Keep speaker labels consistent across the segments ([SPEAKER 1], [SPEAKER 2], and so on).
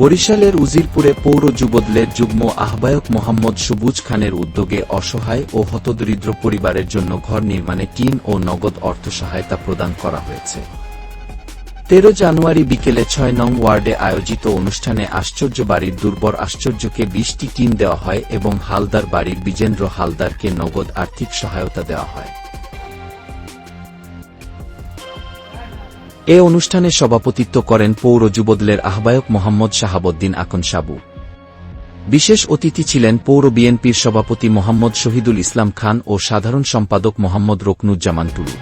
[SPEAKER 1] বরিশালের উজিরপুরে পৌর যুবদলের যুগ্ম আহ্বায়ক মোহাম্মদ সবুজ খানের উদ্যোগে অসহায় ও হতদরিদ্র পরিবারের জন্য ঘর নির্মাণে টিন ও নগদ অর্থ সহায়তা প্রদান করা হয়েছে। তেরো জানুয়ারি বিকেলে ছয় নং ওয়ার্ডে আয়োজিত অনুষ্ঠানে আশ্চর্য বাড়ির দুর্বর আশ্চর্যকে বিশটি টিন দেওয়া হয় এবং হালদার বাড়ির বিজেন্দ্র হালদারকে নগদ আর্থিক সহায়তা দেওয়া হয়। এ অনুষ্ঠানে সভাপতিত্ব করেন পৌর যুবদলের আহ্বায়ক মোহাম্মদ শাহাবুদ্দিন আকন সাবু। বিশেষ অতিথি ছিলেন পৌর বিএনপির সভাপতি মোহাম্মদ শহীদুল ইসলাম খান ও সাধারণ সম্পাদক মোহাম্মদ রকনুজ্জামান টুলু।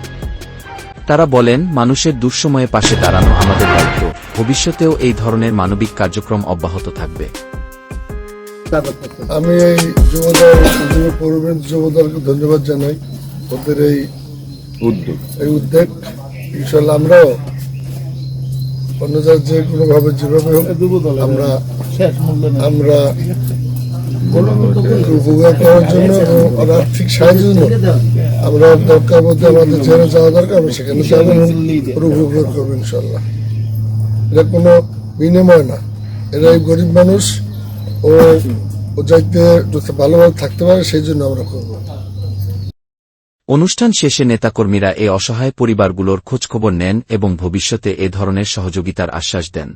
[SPEAKER 1] তারা বলেন মানুষের দুঃসময়ে পাশে দাঁড়ানো আমাদের দায়িত্ব। ভবিষ্যতেও এই ধরনের মানবিক কার্যক্রম অব্যাহত থাকবে।
[SPEAKER 2] আমি এই যুবদল যুব যুবদলকে ধন্যবাদ জানাই। ওদের এই
[SPEAKER 3] উদ্যোগ।
[SPEAKER 2] এই উদ্যোগ। ইনশাল্লাহ আমরাও অন্য জায়গায় যে কোনো ভাবে যেভাবে হোক আমরা আমরা উপকার করার জন্য এবং আর্থিক সাহায্যের জন্য আমরা দরকার মধ্যে আমাদের যেখানে যাওয়া দরকার আমি সেখানে যাব ওর উপকার করব ইনশাল্লাহ এটা কোনো বিনিময় না। এরা এই গরিব মানুষ ও ও যাইতে যাতে ভালোভাবে থাকতে পারে সেই জন্য আমরা করব।
[SPEAKER 1] অনুষ্ঠান শেষে নেতাকর্মীরা এ অসহায় পরিবারগুলোর খোঁজখবর নেন এবং ভবিষ্যতে এ ধরনের সহযোগিতার আশ্বাস দেন।